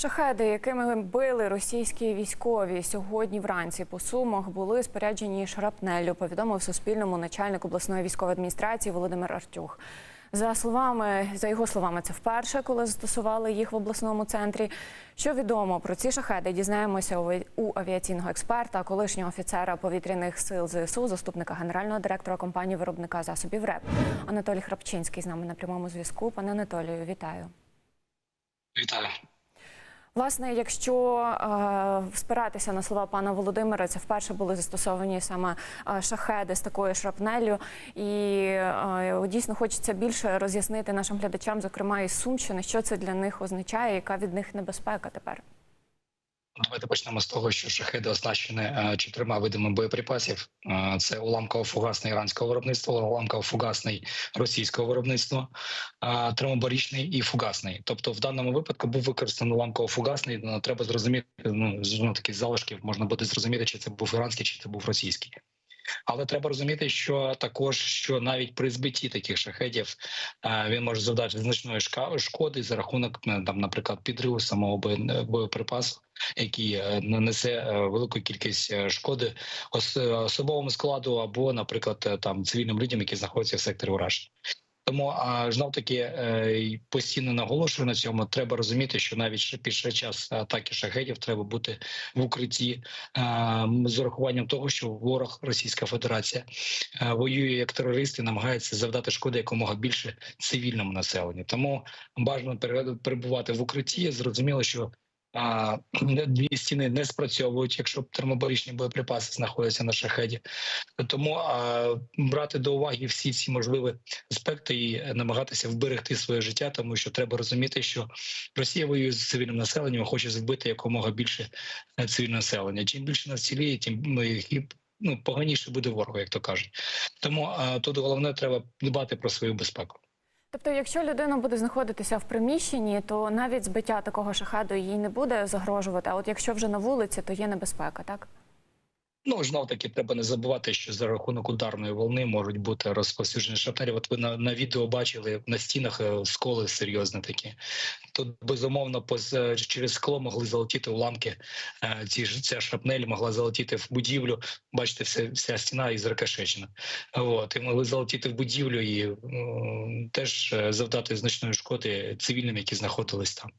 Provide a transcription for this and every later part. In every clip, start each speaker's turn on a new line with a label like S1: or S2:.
S1: Шахеди, якими били російські військові сьогодні вранці по сумах, були споряджені шрапнеллю. Повідомив Суспільному начальник обласної військової адміністрації Володимир Артюх. За словами, за його словами, це вперше, коли застосували їх в обласному центрі. Що відомо про ці шахеди, дізнаємося у авіаційного експерта, колишнього офіцера повітряних сил ЗСУ, заступника генерального директора компанії виробника засобів РЕП Анатолій Храпчинський з нами на прямому зв'язку. Пане Анатолію, вітаю.
S2: Вітаю.
S1: Власне, якщо е, спиратися на слова пана Володимира, це вперше були застосовані саме е, шахеди з такою шрапнеллю. і е, дійсно хочеться більше роз'яснити нашим глядачам, зокрема із Сумщини, що це для них означає, яка від них небезпека тепер.
S2: Давайте почнемо з того, що шахеди оснащені е, чотирма видами боєприпасів: Е, це уламково-фугасний іранського виробництва, уламково-фугасний російського виробництва, е, термобарічний і фугасний. Тобто, в даному випадку був використаний уламково-фугасний. Треба зрозуміти. Ну, таких залишків можна буде зрозуміти, чи це був іранський, чи це був російський. Але треба розуміти, що також що навіть при збитті таких шахедів е, він може завдати значної шкоди за рахунок е, там, наприклад, підриву самого боєприпасу, який е, нанесе е, велику кількість е, шкоди ос- особовому складу або, наприклад, е, там цивільним людям, які знаходяться в секторі ураження. Тому а знов таки е, постійно наголошую на цьому. Треба розуміти, що навіть під час атаки шахедів треба бути в укритті з урахуванням того, що ворог Російська Федерація воює як терорист і намагається завдати шкоди якомога більше цивільному населенню. Тому бажано перебувати в укритті. Зрозуміло, що дві стіни не спрацьовують, якщо термобаричні боєприпаси знаходяться на шахеді. Тому а, брати до уваги всі ці можливі аспекти і намагатися вберегти своє життя, тому що треба розуміти, що Росія воює з цивільним населенням, хоче вбити якомога більше е, цивільне населення. Чим більше нас ціліє, тим ну поганіше буде ворогу, як то кажуть. Тому а, тут головне треба дбати про свою безпеку.
S1: Тобто, якщо людина буде знаходитися в приміщенні, то навіть збиття такого шахеду їй не буде загрожувати. А от якщо вже на вулиці, то є небезпека, так?
S2: Ну знов таки треба не забувати, що за рахунок ударної волни можуть бути розповсюджені шахтарі. От ви на, на відео бачили на стінах е, сколи серйозні такі. Тут безумовно поз, е, через скло могли залетіти уламки. Е, Ці ця шрапнель могла залетіти в будівлю. Бачите, вся, вся стіна із рикошечена. От і могли залетіти в будівлю і м, теж завдати значної шкоди цивільним, які знаходились там.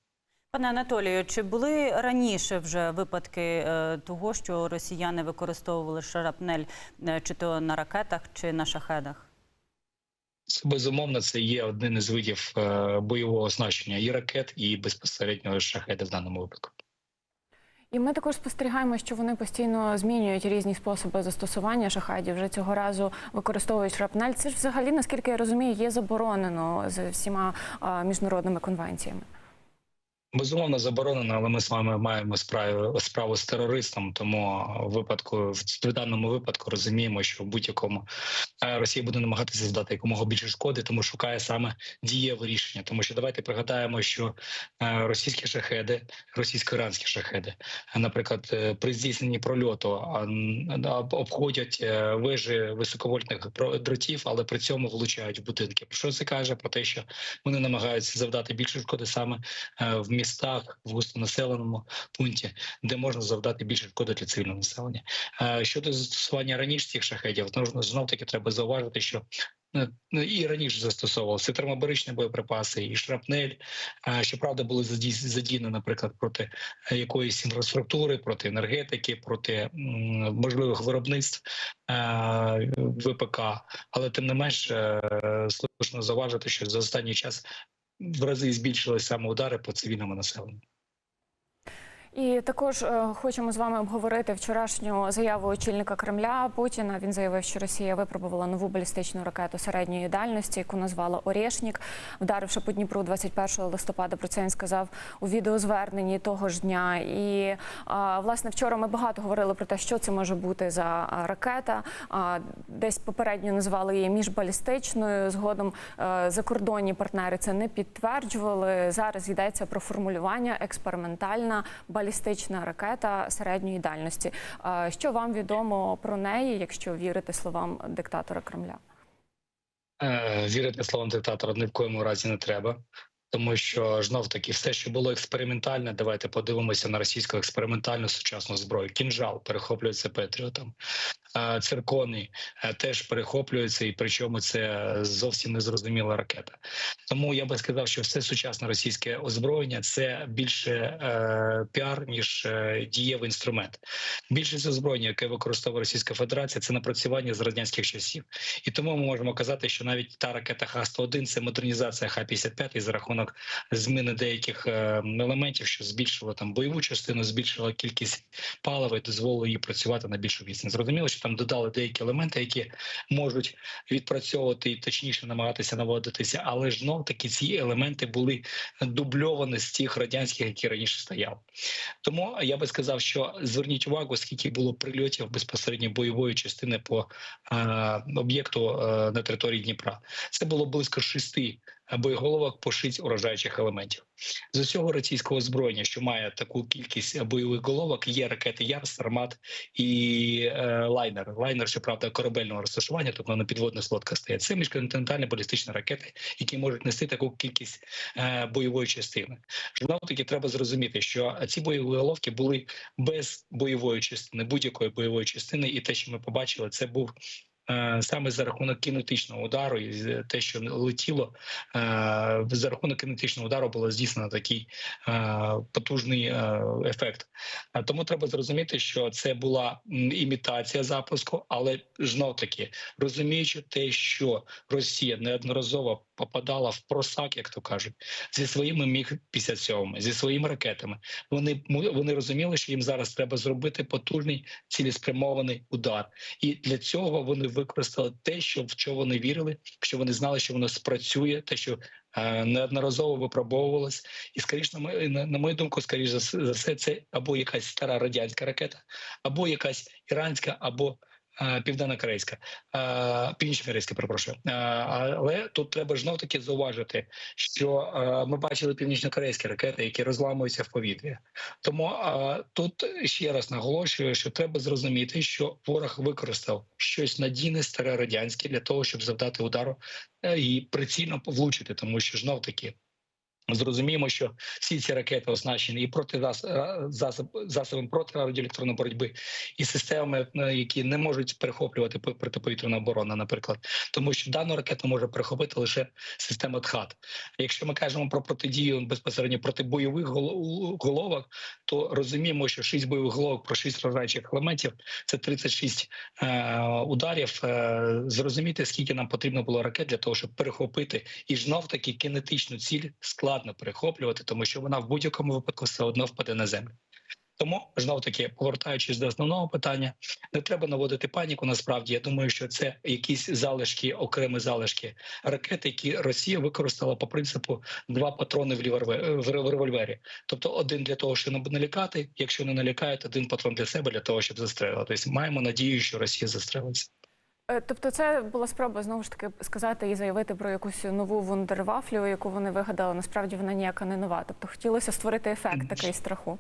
S3: Пане Анатолію, чи були раніше вже випадки е, того, що росіяни використовували шарапнель е, чи то на ракетах, чи на шахедах?
S2: Безумовно це є один із видів е, бойового оснащення і ракет, і безпосередньо шахеди в даному випадку.
S1: І ми також спостерігаємо, що вони постійно змінюють різні способи застосування шахедів. Вже цього разу використовують шрапнель. Це ж взагалі, наскільки я розумію, є заборонено з всіма міжнародними конвенціями.
S2: Безумовно заборонено, але ми з вами маємо справу справу з терористом. Тому випадку в даному випадку розуміємо, що в будь-якому е, Росія буде намагатися здати якомога більше шкоди, тому шукає саме дієве рішення. Тому що давайте пригадаємо, що е, російські шахеди, російсько-іранські шахеди, наприклад, е, при здійсненні прольоту обходять вежі високовольтних дротів, але при цьому влучають будинки. Що це каже? Про те, що вони намагаються завдати більше шкоди саме в містах, в густонаселеному пункті, де можна завдати більше шкоди для цивільного населення. Е, Щодо застосування раніше цих шахедів, знов таки треба зауважити, що е, ну, і раніше застосовувалися термобаричні боєприпаси, і шрапнель. Е, Щоправда, були задіяні, наприклад, проти якоїсь інфраструктури, проти енергетики, проти можливих виробництв ВПК. Але тим не менш, слушно зауважити, що за останній час в рази збільшили саме удари по цивільному населенню.
S1: І також е, хочемо з вами обговорити вчорашню заяву очільника Кремля Путіна. Він заявив, що Росія випробувала нову балістичну ракету середньої дальності, яку назвала Орєшнік, вдаривши по Дніпру 21 листопада. Про це він сказав у відеозверненні того ж дня. І власне вчора ми багато говорили про те, що це може бути за ракета. Десь попередньо називали її міжбалістичною. Згодом е, закордонні партнери це не підтверджували. Зараз йдеться про формулювання експериментальна балістична ракета середньої дальності. Що вам відомо про неї, якщо вірити словам диктатора Кремля?
S2: Е, Вірити словам диктатора ні в коєму разі не треба. Тому що знов таки все, що було експериментальне, давайте подивимося на російську експериментальну сучасну зброю. Кінжал перехоплюється Петріотом. Циркони е, теж перехоплюються, і причому це зовсім незрозуміла ракета. Тому я би сказав, що все сучасне російське озброєння це більше е, піар ніж е, дієвий інструмент. Більшість озброєння, яке використовує Російська Федерація, це напрацювання з радянських часів, і тому ми можемо казати, що навіть та ракета Х-101 – це модернізація Х-55 за рахунок зміни деяких е, елементів, що збільшило там бойову частину, збільшило кількість палива і дозволило їй працювати на більшу відстань. Зрозуміло, що там додали деякі елементи, які можуть відпрацьовувати і точніше намагатися наводитися, але ж знов таки ці елементи були дубльовані з тих радянських, які раніше стояли. Тому я би сказав, що зверніть увагу, скільки було прильотів безпосередньо бойової частини по е, об'єкту е, на території Дніпра. Це було близько шести боєголовок по шість уражаючих елементів. З усього російського озброєння, що має таку кількість бойових головок, є ракети Яр, Сармат і е, лайнер. Лайнер, щоправда, корабельного розташування, тобто на підводних лодках стоять. Це міжконтинентальні балістичні ракети, які можуть нести таку кількість е, бойової частини. Знову таки треба зрозуміти, що ці бойові головки були без бойової частини, будь-якої бойової частини, і те, що ми побачили, це був. Е, Саме за рахунок кінетичного удару, і те, що летіло, е, за рахунок кінетичного удару було здійснено такий е, потужний ефект. Тому треба зрозуміти, що це була імітація запуску, але знов таки розуміючи те, що Росія неодноразово попадала в просак, як то кажуть, зі своїми міг 57 зі своїми ракетами. Вони вони розуміли, що їм зараз треба зробити потужний цілеспрямований удар, і для цього вони використали те, що в що вони вірили, що вони знали, що воно спрацює, те, що е, неодноразово випробовувалось, і скоріш на на, на мою думку, скоріш за все, це або якась стара радянська ракета, або якась іранська, або е, південно-корейська, е, північно-корейська, перепрошую. Але тут треба ж знов таки зауважити, що ми бачили північно-корейські ракети, які розламуються в повітрі. Тому тут ще раз наголошую, що треба зрозуміти, що ворог використав щось надійне, старе радянське для того, щоб завдати удару е, і прицільно влучити, тому що знов таки. Зрозуміємо, що всі ці ракети оснащені і проти засоб, засобами протирадіоелектронної боротьби, і системами, е, які не можуть перехоплювати протиповітряна оборона, наприклад, тому що дану ракету може перехопити лише система ТХАТ. Якщо ми кажемо про протидію безпосередньо проти бойових головок, то розуміємо, що 6 бойових головок про 6 вражаючих елементів це 36 е, ударів. Е, зрозуміти, скільки нам потрібно було ракет для того, щоб перехопити і знов таки кинетичну ціль складно перехоплювати, тому що вона в будь-якому випадку все одно впаде на землю. Тому знов таки, повертаючись до основного питання, не треба наводити паніку. Насправді я думаю, що це якісь залишки, окремі залишки ракет, які Росія використала по принципу два патрони в в револьвері. Тобто один для того, щоб налякати. Якщо не налякають, один патрон для себе для того, щоб застрелити. Тобто маємо надію, що Росія застрелиться.
S1: Е, Тобто, це була спроба знову ж таки сказати і заявити про якусь нову вундервафлю, яку вони вигадали. Насправді вона ніяка не нова. Тобто хотілося створити ефект такий страху.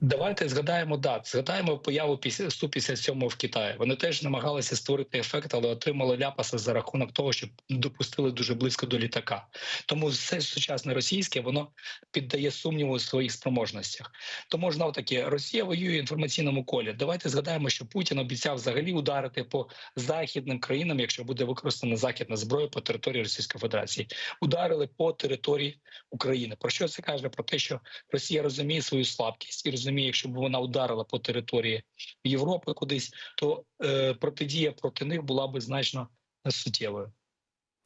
S2: Давайте згадаємо дат. Згадаємо появу після Су-57 в Китаї. Вони теж намагалися створити ефект, але отримали ляпаса за рахунок того, що допустили дуже близько до літака. Тому все сучасне російське воно піддає сумніву у своїх спроможностях. Тому знов таки Росія воює в інформаційному колі. Давайте згадаємо, що Путін обіцяв взагалі ударити по західним країнам, якщо буде використана західна зброя по території Російської Федерації. Ударили по території України. Про що це каже? Про те, що Росія розуміє свою слабкість і розуміє, якщо б вона ударила по території Європи кудись, то е, протидія проти них була би значно суттєвою.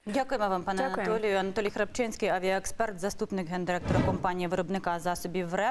S3: Дякуємо вам, пане
S1: Дякую.
S3: Анатолію. Анатолій Храпчинський, авіаексперт, заступник гендиректора компанії виробника засобів РЕП.